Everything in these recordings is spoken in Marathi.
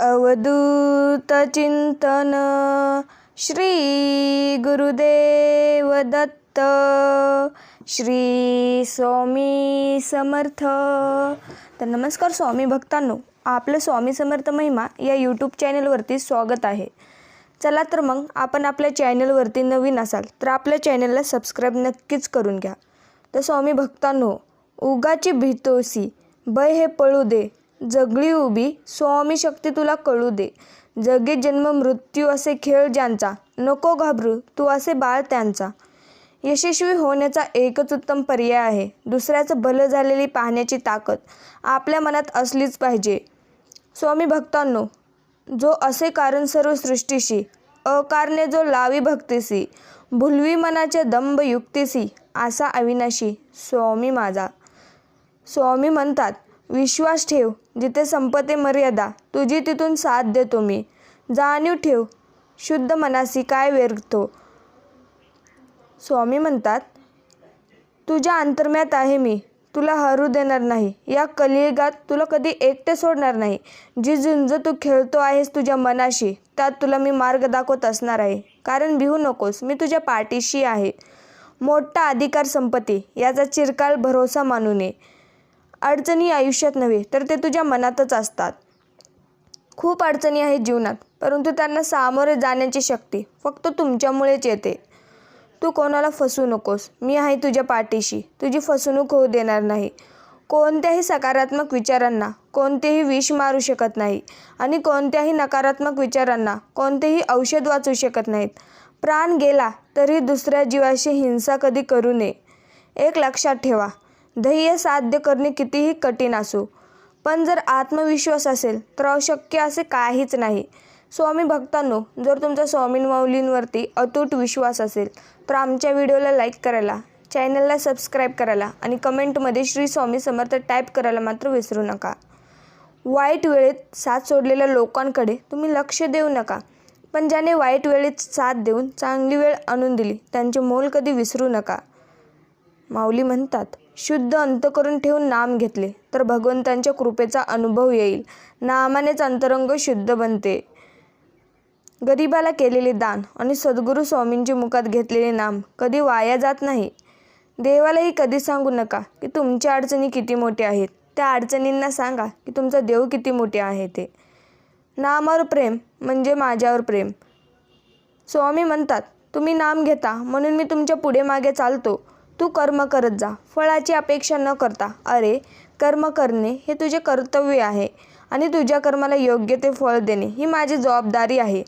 अवधूत चिंतन श्री गुरुदेव दत्त श्री स्वामी समर्थ. तर नमस्कार स्वामी भक्तांनो आपलं स्वामी समर्थ महिमा या यूट्यूब चॅनलवरती स्वागत आहे. चला तर मग आपण आपल्या चॅनलवरती नवीन असाल तर आपल्या चॅनलला सबस्क्राईब नक्कीच करून घ्या. तर स्वामी भक्तांनो उगाची भीतोसी भय हे पळू दे जगली उभी स्वामी शक्ती तुला कळू दे. जगे जन्म मृत्यू असे खेळ ज्यांचा नको घाबरू तू असे बाळ त्यांचा. यशस्वी होण्याचा एकच उत्तम पर्याय आहे. दुसऱ्याचं भलं झालेली पाहण्याची ताकद आपल्या मनात असलीच पाहिजे. स्वामी भक्तांनो जो असे कारण सर्व सृष्टीशी अकारणे जो लावी भक्तीसी भुलवी मनाच्या दंभ युक्तीसी असा अविनाशी स्वामी माझा. स्वामी म्हणतात विश्वास ठेव जिथे संपते मर्यादा तुझी तिथून साथ देतो मी. जाणीव ठेव शुद्ध मनासी काय व्यर्थो. स्वामी म्हणतात तुझ्या अंतर्म्यात आहे मी तुला हरू देणार नाही. या कलियुगात तुला कधी एकटे सोडणार नाही. जी झुंज तू खेळतो आहेस तुझ्या मनाशी त्यात तुला मी मार्ग दाखवत असणार आहे. कारण भिवू नकोस मी तुझ्या पाठीशी आहे. मोठा अधिकार संपत्ती याचा चिरकाल भरोसा मानू नये. अडचणी आयुष्यात नव्हे तर ते तुझ्या मनातच असतात. खूप अडचणी आहेत जीवनात परंतु त्यांना सामोरे जाण्याची शक्ती फक्त तुमच्यामुळेच येते. तू कोणाला फसू नकोस. मी आहे तुझ्या पाठीशी. तुझी फसवणूक होऊ देणार नाही. कोणत्याही सकारात्मक विचारांना कोणतेही विष मारू शकत नाही आणि कोणत्याही नकारात्मक विचारांना कोणतेही औषध वाचू शकत नाहीत. प्राण गेला तरी दुसऱ्या जीवाशी हिंसा कधी करू नये. एक लक्षात ठेवा. ध्येय साध्य करणे कितीही कठीण असो पण जर आत्मविश्वास असेल तर अशक्य असे काहीच नाही. स्वामी भक्तांनो जर तुमचा स्वामी माऊलींवरती अतूट विश्वास असेल तर आमच्या व्हिडिओला लाईक करायला चॅनलला सबस्क्राईब करायला आणि कमेंटमध्ये श्री स्वामी समर्थ टाईप करायला मात्र विसरू नका. वाईट वेळेत साथ सोडलेल्या लोकांकडे तुम्ही लक्ष देऊ नका पण ज्याने वाईट वेळेत साथ देऊन चांगली वेळ आणून दिली त्यांचे मोल कधी विसरू नका. माऊली म्हणतात शुद्ध अंत करून ठेवून नाम घेतले तर भगवंतांच्या कृपेचा अनुभव येईल. नामानेच अंतरंग शुद्ध बनते. गरिबाला केलेले दान आणि सद्गुरू स्वामींच्या मुखात घेतलेले नाम कधी वाया जात नाही. देवालाही कधी सांगू नका की तुमच्या अडचणी किती मोठ्या आहेत. त्या अडचणींना सांगा की तुमचा देव किती मोठे आहे ते. नामावर प्रेम म्हणजे माझ्यावर प्रेम. स्वामी म्हणतात तुम्ही नाम घेता म्हणून मी तुमच्यापुढे मागे चालतो. तू कर्म करत जा. फळाची अपेक्षा न करता. अरे कर्म करणे हे तुझे कर्तव्य आहे आणि तुझ्या कर्माला योग्य ते फळ देणे ही माझी जबाबदारी आहे.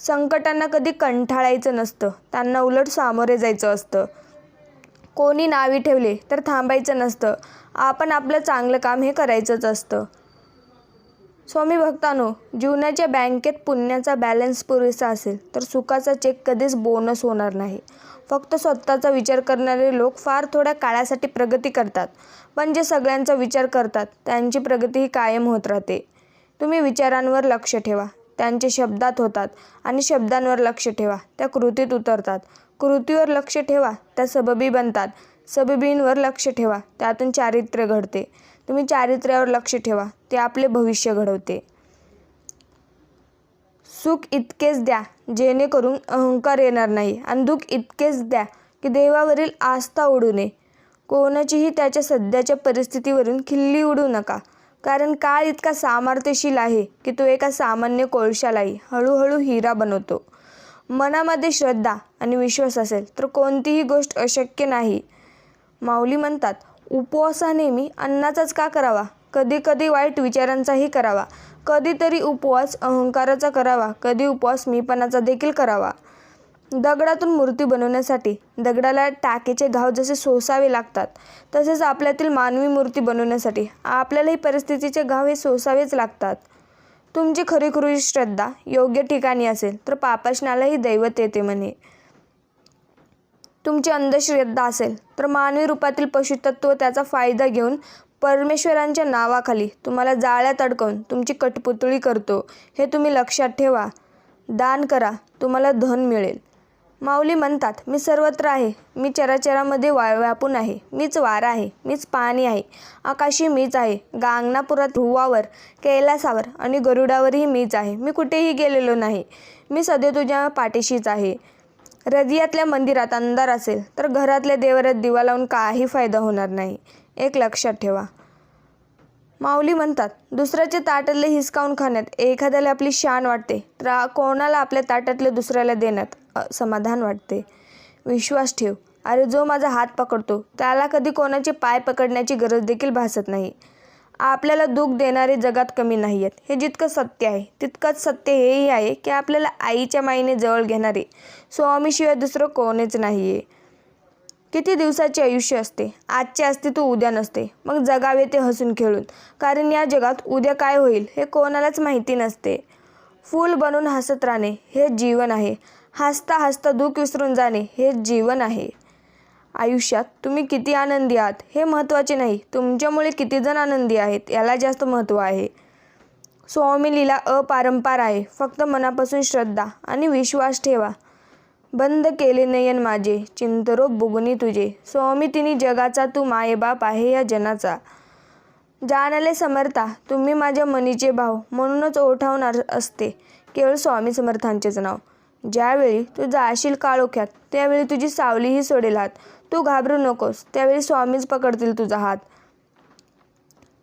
संकटांना कधी कंठाळायचं नसतं. त्यांना उलट सामोरे जायचं असतं. कोणी नावी ठेवले तर थांबायचं नसतं. आपण आपलं चांगलं काम हे करायचंच असतं. स्वामी भक्तानो जीवनाच्या बँकेत पुण्याचा बॅलन्स पुरेसा असेल तर सुखाचा चेक कधीच बोनस होणार नाही. फक्त स्वतःचा विचार करणारे लोक फार थोड्या काळासाठी प्रगती करतात. पण जे सगळ्यांचा विचार करतात. त्यांची प्रगती ही कायम होत राहते. तुम्ही विचारांवर लक्ष ठेवा. त्यांचे शब्दात होतात आणि शब्दांवर लक्ष ठेवा. त्या कृतीत उतरतात. कृतीवर लक्ष ठेवा. त्या सबबी बनतात. सबबींवर लक्ष ठेवा. त्यातून चारित्र्य घडते. तुम्ही चारित्र्यावर लक्ष ठेवा. ते आपले भविष्य घडवते. सुख इतकेच द्या जेणेकरून अहंकार येणार नाही. आणि दुःख इतकेच द्या की देवावरील आस्था उडू नये. कोणाचीही त्याच्या सध्याच्या परिस्थितीवरून खिल्ली उडू नका. कारण काळ इतका सामर्थ्यशील आहे की तो एका सामान्य कोळशालाही हळूहळू हिरा बनवतो. मनामध्ये श्रद्धा आणि विश्वास असेल तर कोणतीही गोष्ट अशक्य नाही. माऊली म्हणतात उपवास नेहमी अन्नाचाच का करावा? कधी कधी वाईट विचारांचाही करावा. कधीतरी उपवास अहंकाराचा करावा कधी उपवास मीपणाचा देखील करावा. दगडातून मूर्ती बनवण्यासाठी दगडाला टाकेचे घाव जसे सोसावे लागतात तसेच आपल्यातील मानवी मूर्ती बनवण्यासाठी आपल्यालाही परिस्थितीचे घाव हे सोसावेच लागतात. तुमची खरीखुरी श्रद्धा योग्य ठिकाणी असेल तर पापाशनालाही दैवत येते म्हणे. तुमची अंधश्रद्धा असेल तर मानवी रूपातील पशुतत्व त्याचा फायदा घेऊन परमेश्वरांच्या नावाखाली तुम्हाला जाळ्यात अडकवून तुमची कठपुतळी करतो. हे तुम्ही लक्षात ठेवा. दान करा. तुम्हाला धन मिळेल. माऊली म्हणतात मी सर्वत्र आहे. मी चराचरामध्ये वा व्यापून आहे. मीच वारा आहे. मीच पाणी आहे. आकाशी मीच आहे. गांगनापुरात ध्रुवावर कैलासावर आणि गरुडावरही मीच आहे. मी कुठेही गेलेलो नाही. मी सदैव तुझ्या पाठीशीच आहे. हृदयातल्या मंदिरात अंधार असेल तर घरातल्या देवरात दिवा लावून काही फायदा होणार नाही. एक लक्षात ठेवा. माऊली म्हणतात दुसऱ्याच्या ताटातले हिसकावून खाण्यात एखाद्याला आपली शान वाटते तर कोणाला आपल्या ताटातले दुसऱ्याला देण्यात समाधान वाटते. विश्वास ठेव. अरे जो माझा हात पकडतो त्याला कधी कोणाचे पाय पकडण्याची गरज देखील भासत नाही. आपल्याला दुःख देणारे जगात कमी नाही आहेत हे जितकं सत्य आहे तितकंच सत्य हेही आहे की आपल्याला आईच्या माईने जवळ घेणारे स्वामीशिवाय दुसरं कोणीच नाही आहे किती दिवसाचे आयुष्य असते? आजचे अस्तित्व उद्या नसते. मग जगावे ते हसून खेळून. कारण या जगात उद्या काय होईल हे कोणालाच माहिती नसते. फूल बनून हसत राहणे हे जीवन आहे. हसता हसता दुःख विसरून जाणे हे जीवन आहे. आयुष्यात तुम्ही किती आनंदी आहात हे महत्त्वाचे नाही. तुमच्यामुळे कितीजण आनंदी आहेत याला जास्त महत्त्व आहे. स्वामी लीला अपारंपार आहे. फक्त मनापासून श्रद्धा आणि विश्वास ठेवा. बंद केले नयन माझे. चिंतरो बुगनी तुझे. स्वामी तिनी जगाचा तू मायबाप आहे या जनाचा. जाणले समर्था. तुम्ही माझ्या मनीचे भाव म्हणूनच ओठावणार असते. केवळ स्वामी समर्थांचेच नाव. ज्यावेळी तू जाशील काळोख्यात त्यावेळी तुझी सावलीही सोडेल हात. तू घाबरू नकोस. त्यावेळी स्वामीच पकडतील तुझा हात.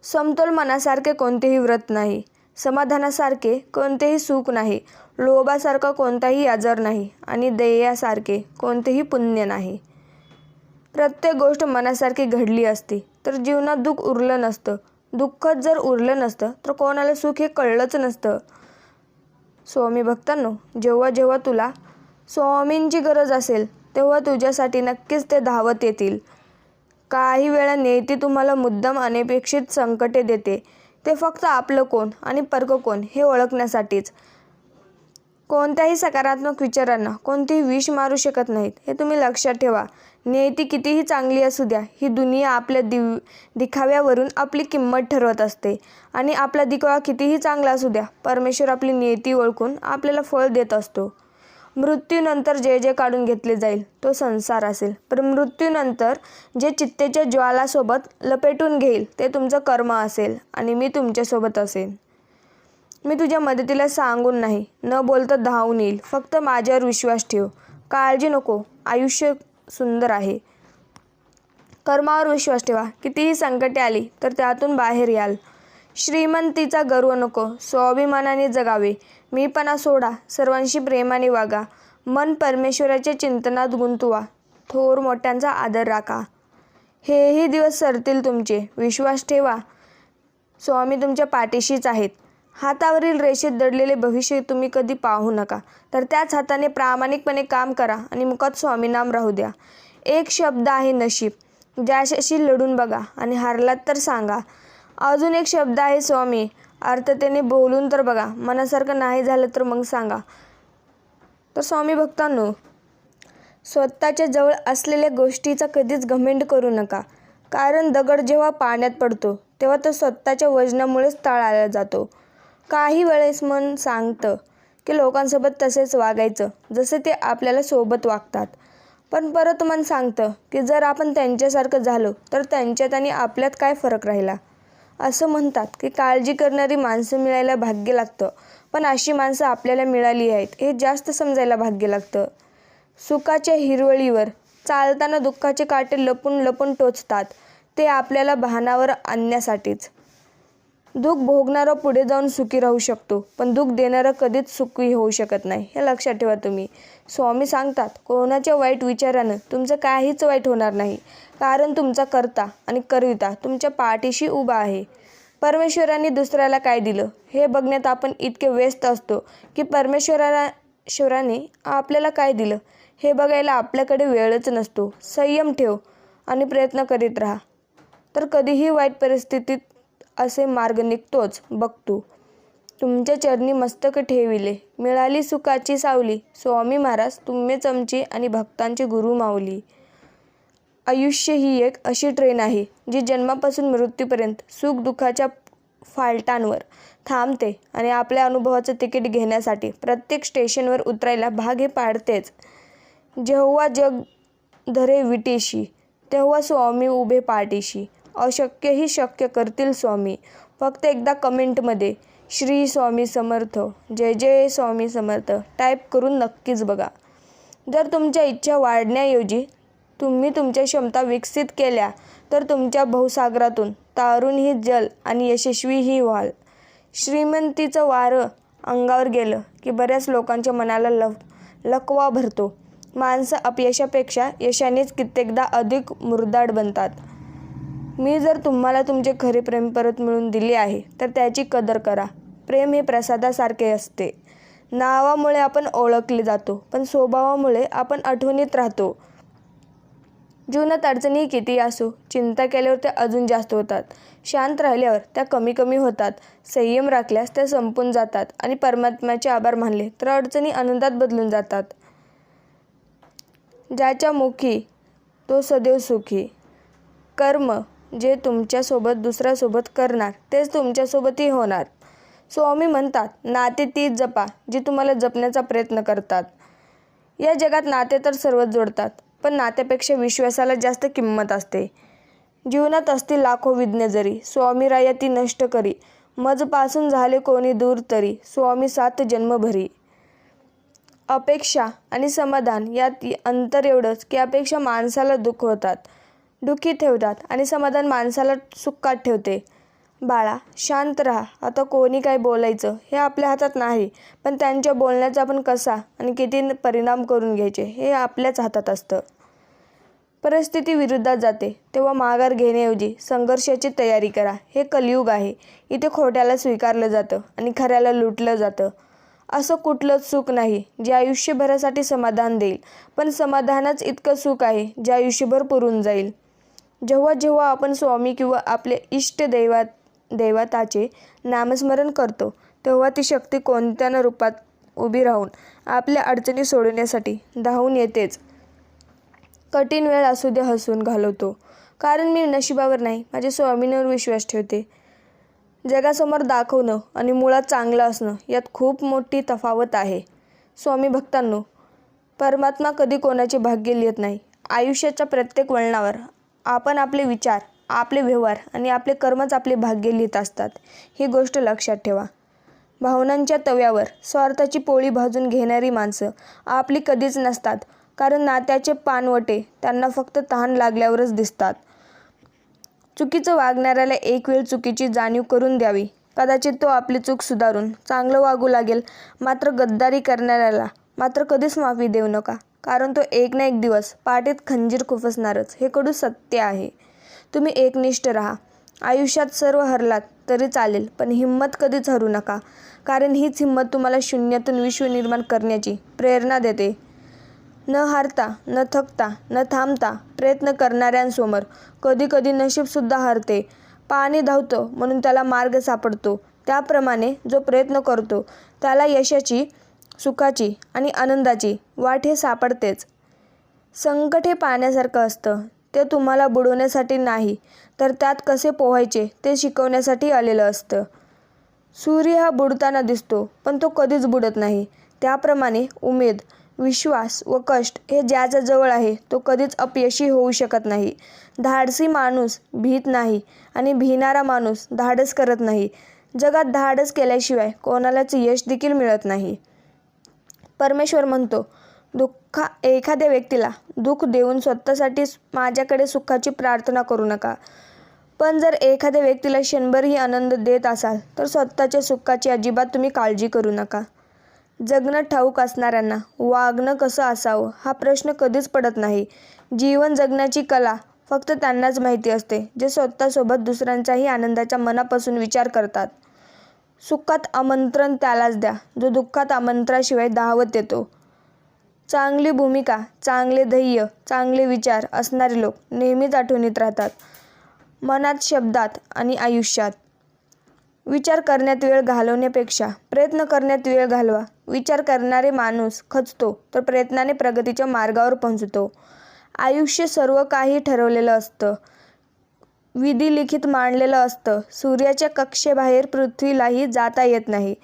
समतोल मनासारखे कोणतेही व्रत नाही. समाधानासारखे कोणतेही सुख नाही लोभासारखा कोणताही आजार नाही आणि दयेयासारखे कोणतेही पुण्य नाही. प्रत्येक गोष्ट मनासारखी घडली असती तर जीवनात दुःख उरलं नसतं. दुःखच जर उरलं नसतं तर कोणाला सुख हे कळलंच नसतं. स्वामी भक्तांनो जेव्हा जेव्हा तुला स्वामींची गरज असेल तेव्हा तुझ्यासाठी नक्कीच ते धावत येतील. काही वेळा नेती तुम्हाला मुद्दाम अनपेक्षित संकटे देते. ते फक्त आपलं कोण आणि पर्क कोण हे ओळखण्यासाठीच. कोणत्याही सकारात्मक विचारांना कोणतेही विष मारू शकत नाहीत हे तुम्ही लक्षात ठेवा. नियती कितीही चांगली असू द्या ही दुनिया आपल्या दिव दिखाव्यावरून आपली किंमत ठरवत असते. आणि आपला दिखावा कितीही चांगला असू द्या परमेश्वर आपली नियती ओळखून आपल्याला फळ देत असतो. मृत्यूनंतर जे जे काढून घेतले जाईल तो संसार असेल. पण मृत्यूनंतर जे चित्तेच्या ज्वालासोबत लपेटून घेईल ते तुमचं कर्म असेल आणि मी तुमच्यासोबत असेन. मी तुझ्या मदतीला सांगून नाही न बोलता धावून येईल. फक्त माझ्यावर विश्वास ठेव. काळजी नको. आयुष्य सुंदर आहे. कर्मावर विश्वास ठेवा. कितीही संकटे आली तर त्यातून बाहेर याल. श्रीमंतीचा गर्व नको स्वाभिमानाने जगावे. मीपणा सोडा सर्वांशी प्रेमाने वागा. मन परमेश्वराच्या चिंतनात गुंतवा. थोर मोठ्यांचा आदर राखा. हेही दिवस सरतील तुमचे. विश्वास ठेवा. स्वामी तुमच्या पाठीशीच आहेत. हातावरील रेषेत दडलेले भविष्य तुम्ही कधी पाहू नका. तर त्याच हाताने प्रामाणिकपणे काम करा आणि मुखात स्वामीनाम राहू द्या. एक शब्द आहे नशीब. ज्याशाशी लढून बघा आणि हारलात तर सांगा. अजून एक शब्द आहे स्वामी. अर्थतेने बोलून तर बघा. मनासारखं नाही झालं तर मग सांगा. तर स्वामी भक्तांनो स्वतःच्या जवळ असलेल्या गोष्टीचा कधीच घमेंड करू नका. कारण दगड जेव्हा पाण्यात पडतो तेव्हा तो स्वतःच्या वजनामुळेच तळाला जातो. काही वेळेस मन सांगतं की लोकांसोबत तसेच वागायचं जसे ते आपल्याला सोबत वागतात. पण परत मन सांगतं की जर आपण त्यांच्यासारखं झालो तर त्यांच्यात आणि आपल्यात काय फरक राहिला? असं म्हणतात की काळजी करणारी माणसं मिळायला भाग्य लागतं. पण अशी माणसं आपल्याला मिळाली आहेत हे जास्त समजायला भाग्य लागतं. सुखाच्या हिरवळीवर चालताना दुःखाचे काटे लपून लपून टोचतात. ते आपल्याला भानावर आणण्यासाठीच. दुःख भोगणारा पुढे जाऊन सुखी राहू शकतो पण दुःख देणारा कधीच सुखी होऊ शकत नाही हे लक्षात ठेवा तुम्ही. स्वामी सांगतात कोणाच्या वाईट विचारानं तुमचं काहीच वाईट होणार नाही कारण तुमचा करता आणि करविता तुमच्या पाठीशी उभा आहे. परमेश्वरांनी दुसऱ्याला काय दिलं? हे बघण्यात आपण इतके व्यस्त असतो की परमेश्वराला श्वराने आपल्याला काय दिलं? हे बघायला आपल्याकडे वेळच नसतो. संयम ठेव आणि प्रयत्न करीत राहा. तर कधीही वाईट परिस्थितीत असे मार्ग निघतोच बघतो तुमच्या चरणी मस्तक ठेविले. मिळाली सुखाची सावली. स्वामी महाराज तुम्ही चमची आणि भक्तांची गुरु माऊली. आयुष्य ही एक अशी ट्रेन आहे जी जन्मापासून मृत्यूपर्यंत सुख दुःखाच्या फालटांवर थांबते आणि आपल्या अनुभवाचं तिकीट घेण्यासाठी प्रत्येक स्टेशनवर उतरायला भाग हे पाडतेच. जेव्हा जग धरे विटेशी तेव्हा स्वामी उभे पाठीशी अशक्यही शक्य करतील स्वामी. फक्त एकदा कमेंटमध्ये श्री स्वामी समर्थ जय जय स्वामी समर्थ टाईप करून नक्कीच बघा. जर तुमच्या इच्छा वाढण्याऐवजी तुम्ही तुमच्या क्षमता विकसित केल्या तर तुमच्या बहुसागरातून तारूनही जल आणि यशस्वीही व्हाल. श्रीमंतीचं वारं अंगावर गेलं की बऱ्याच लोकांच्या मनाला लव लकवा भरतो. माणसं अपयशापेक्षा यशानेच कित्येकदा अधिक मुरदाड बनतात. मी जर तुम्हाला तुमचे खरे प्रेम परत मिळवून दिले आहे तर त्याची कदर करा. प्रेम हे प्रसादासारखे असते. नावामुळे आपण ओळखले जातो पण स्वभावामुळे आपण आठवणीत राहतो. जीवनात अडचणी किती असो चिंता केल्यावर त्या अजून जास्त होतात. शांत राहिल्यावर त्या कमी कमी होतात. संयम राखल्यास त्या संपून जातात आणि परमात्म्याचे आभार मानले तर अडचणी आनंदात बदलून जातात. ज्याच्या मुखी तो सदैव सुखी. कर्म जे तुमच्यासोबत दुसऱ्यासोबत करणार तेच तुमच्यासोबतही होणार. स्वामी म्हणतात नाते तीच जपा जी तुम्हाला जपण्याचा प्रयत्न करतात. या जगात नाते तर सर्वच जोडतात पण नात्यापेक्षा विश्वासाला जास्त किंमत असते. जीवनात असतील लाखो विज्ञ जरी स्वामी राया ती नष्ट करी. मजपासून झाले कोणी दूर तरी स्वामी सात जन्म भरी. अपेक्षा आणि समाधान यात अंतर एवढंच की अपेक्षा माणसाला दुःख होतात. दुःखी ठेवतात आणि समाधान माणसाला सुखात ठेवते. बाळा शांत राहा. आता कोणी काय बोलायचं हे आपल्या हातात नाही पण त्यांच्या बोलण्याचा आपण कसा आणि किती परिणाम करून घ्यायचे हे आपल्याच हातात असतं. परिस्थिती विरुद्धात जाते. तेव्हा माघार घेण्याऐवजी संघर्षाची तयारी करा. हे कलियुग आहे. इथे खोट्याला स्वीकारलं जातं आणि खऱ्याला लुटलं जातं. असं कुठलंच सुख नाही जे आयुष्यभरासाठी समाधान देईल. पण समाधानच इतकं सुख आहे जे आयुष्यभर पुरून जाईल. जेव्हा जेव्हा आपण स्वामी किंवा आपले इष्ट दैवा दैवताचे नामस्मरण करतो तेव्हा ती शक्ती कोणत्या ना रूपात उभी राहून आपल्या अडचणी सोडवण्यासाठी धावून येतेच. कठीण वेळ असू दे हसून घालवतो. कारण मी नशिबावर नाही माझ्या स्वामींवर विश्वास ठेवते. जगासमोर दाखवणं आणि मुळात चांगलं असणं यात खूप मोठी तफावत आहे. स्वामी भक्तांनो परमात्मा कधी कोणाचे भाग्य लिहित नाही. आयुष्याच्या प्रत्येक वळणावर आपण आपले विचार आपले व्यवहार आणि आपले कर्मच आपले भाग्य लिहित असतात. ही गोष्ट लक्षात ठेवा. भावनांच्या तव्यावर स्वार्थाची पोळी भाजून घेणारी माणसं आपली कधीच नसतात कारण नात्याचे पानवटे त्यांना फक्त तहान लागल्यावरच दिसतात. चुकीचं वागणाऱ्याला एक वेळ चुकीची जाणीव करून द्यावी. कदाचित तो आपली चूक सुधारून चांगलं वागू लागेल मात्र गद्दारी करणाऱ्याला मात्र कधीच माफी देऊ नका. कारण तो एक ना एक दिवस पाठीत खंजीर खुपसणारच. हे कडू सत्य आहे. तुम्ही एकनिष्ठ राहा. आयुष्यात सर्व हरलात तरी चालेल पण हिंमत कधीच हरू नका. कारण हीच हिंमत तुम्हाला शून्यातून विश्व निर्माण करण्याची प्रेरणा देते. न हारता न थकता न थांबता प्रयत्न करणाऱ्यांसमोर कधीकधी नशीबसुद्धा हरते. पाणी धावतं म्हणून त्याला मार्ग सापडतो. त्याप्रमाणे जो प्रयत्न करतो त्याला यशाची सुखाची आणि आनंदाची वाट हे सापडतेच. संकट हे पाण्यासारखं असतं. ते तुम्हाला बुडवण्यासाठी नाही तर त्यात कसे पोहायचे ते शिकवण्यासाठी आलेलं असतं. सूर्य हा बुडताना दिसतो पण तो कधीच बुडत नाही. त्याप्रमाणे उमेद विश्वास व कष्ट हे ज्याच्या जवळ आहे तो कधीच अपयशी होऊ शकत नाही. धाडसी माणूस भीत नाही आणि भिणारा माणूस धाडस करत नाही. जगात धाडस केल्याशिवाय कोणालाच यश देखील मिळत नाही. परमेश्वर म्हणतो दुःखा एखाद्या व्यक्तीला दुःख देऊन स्वतःसाठी माझ्याकडे सुखाची प्रार्थना करू नका. पण जर एखाद्या व्यक्तीला क्षणभरही आनंद देत असाल तर स्वतःच्या सुखाची अजिबात तुम्ही काळजी करू नका. जगणं ठाऊक असणाऱ्यांना वागणं कसं असावं हा प्रश्न कधीच पडत नाही. जीवन जगण्याची कला फक्त त्यांनाच माहिती असते जे स्वतःसोबत दुसऱ्यांचाही आनंदाच्या मनापासून विचार करतात. सुखात आमंत्रण त्यालाच द्या. जो दुःखात आमंत्रणाशिवाय दहावत येतो. चांगली भूमिका चांगले ध्येय चांगले विचार असणारे लोक नेहमीच आठवणीत राहतात. मनात शब्दात आणि आयुष्यात. विचार करण्यात वेळ घालवण्यापेक्षा प्रयत्न करण्यात वेळ घालवा. विचार करणारे माणूस खचतो तर प्रयत्नाने प्रगतीच्या मार्गावर पोहोचतो. आयुष्य सर्व काही ठरवलेलं असतं. विधी लिखित मांडलेलं असतं. सूर्याच्या कक्षेबाहेर पृथ्वीलाही जाता येत नाही.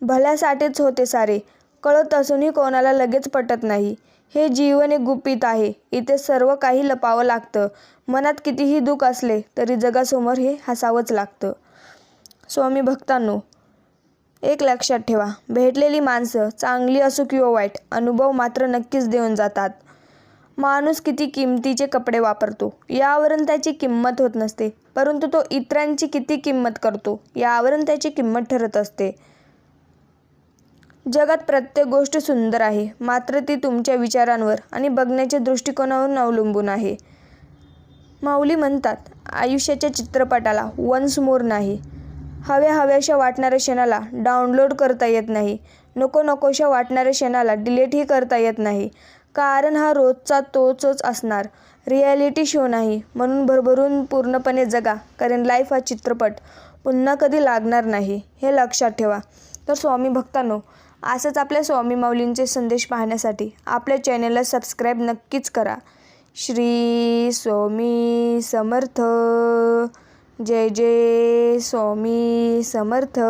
भल्यासाठीच होते सारे. कळत असूनही कोणाला लगेच पटत नाही. हे जीवन एक गुपित आहे. इथे सर्व काही लपावं लागतं. मनात कितीही दुःख असले तरी जगासमोर हे हसावंच लागतं. स्वामी भक्तांनो एक लक्षात ठेवा. भेटलेली माणसं चांगली असो किंवा वाईट अनुभव मात्र नक्कीच देऊन जातात. माणूस किती किमतीचे कपडे वापरतो यावरून त्याची किंमत होत नसते. परंतु तो इतरांची किती किंमत करतो यावरून त्याची किंमत ठरत असते. जगात प्रत्येक गोष्ट सुंदर आहे मात्र ती तुमच्या विचारांवर आणि बघण्याच्या दृष्टिकोनावर अवलंबून आहे. माऊली म्हणतात आयुष्याच्या चित्रपटाला वन्स मोर नाही. हव्या हव्याशा वाटणाऱ्या क्षणाला डाउनलोड करता येत नाही. नको नकोशा वाटणाऱ्या क्षणाला डिलीटही करता येत नाही. कारण हा रोजचा तोचच असणार. रिॲलिटी शो नाही. म्हणून भरभरून पूर्णपणे जगा. कारण लाईफ हा चित्रपट. पुन्हा कधी लागणार नाही हे लक्षात ठेवा. तर स्वामी भक्तांनो असंच आपल्या स्वामी माऊलींचे संदेश पाहण्यासाठी आपल्या चॅनलला सबस्क्राईब नक्कीच करा. श्री स्वामी समर्थ. जय जय स्वामी समर्थ.